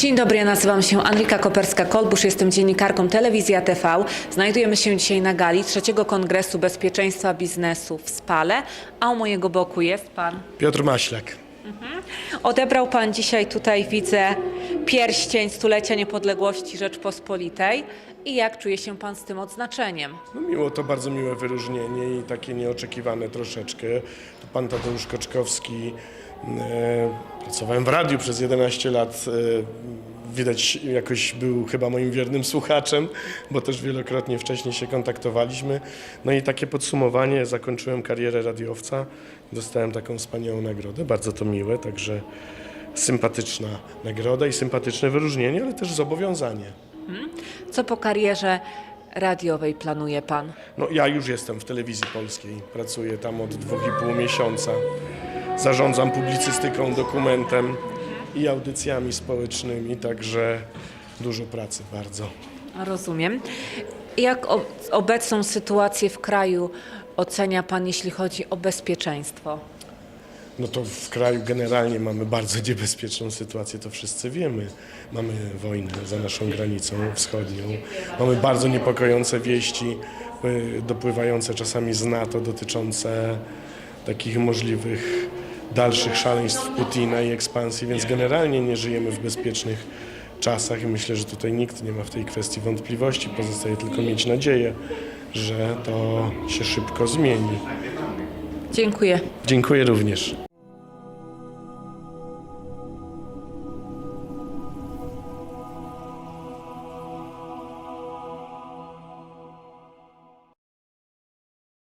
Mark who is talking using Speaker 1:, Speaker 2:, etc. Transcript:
Speaker 1: Dzień dobry, ja nazywam się Anrika Koperska-Kolbusz, jestem dziennikarką Telewizji ATV. Znajdujemy się dzisiaj na gali trzeciego Kongresu Bezpieczeństwa Biznesu w Spale, a u mojego boku jest pan.
Speaker 2: Piotr Maślak.
Speaker 1: Odebrał pan dzisiaj tutaj, widzę, pierścień stulecia niepodległości Rzeczpospolitej. I jak czuje się pan z tym odznaczeniem?
Speaker 2: No miło, to bardzo miłe wyróżnienie i takie nieoczekiwane troszeczkę. To pan Tadeusz Koczkowski. E, pracowałem w radiu przez 11 lat. E, widać, jakoś był chyba moim wiernym słuchaczem, bo też wielokrotnie wcześniej się kontaktowaliśmy. No i takie podsumowanie, zakończyłem karierę radiowca. Dostałem taką wspaniałą nagrodę, bardzo to miłe, także sympatyczna nagroda i sympatyczne wyróżnienie, ale też zobowiązanie.
Speaker 1: Co po karierze radiowej planuje pan?
Speaker 2: No, ja już jestem w telewizji polskiej, pracuję tam od dwóch i pół miesiąca. Zarządzam publicystyką, dokumentem i audycjami społecznymi, także dużo pracy bardzo.
Speaker 1: Rozumiem. Jak o, obecną sytuację w kraju ocenia pan, jeśli chodzi o bezpieczeństwo?
Speaker 2: No to w kraju generalnie mamy bardzo niebezpieczną sytuację, to wszyscy wiemy. Mamy wojnę za naszą granicą wschodnią, mamy bardzo niepokojące wieści y, dopływające czasami z NATO dotyczące takich możliwych dalszych szaleństw Putina i ekspansji, więc generalnie nie żyjemy w bezpiecznych czasach i myślę, że tutaj nikt nie ma w tej kwestii wątpliwości. Pozostaje tylko mieć nadzieję, że to się szybko zmieni.
Speaker 1: Dziękuję.
Speaker 2: Dziękuję również.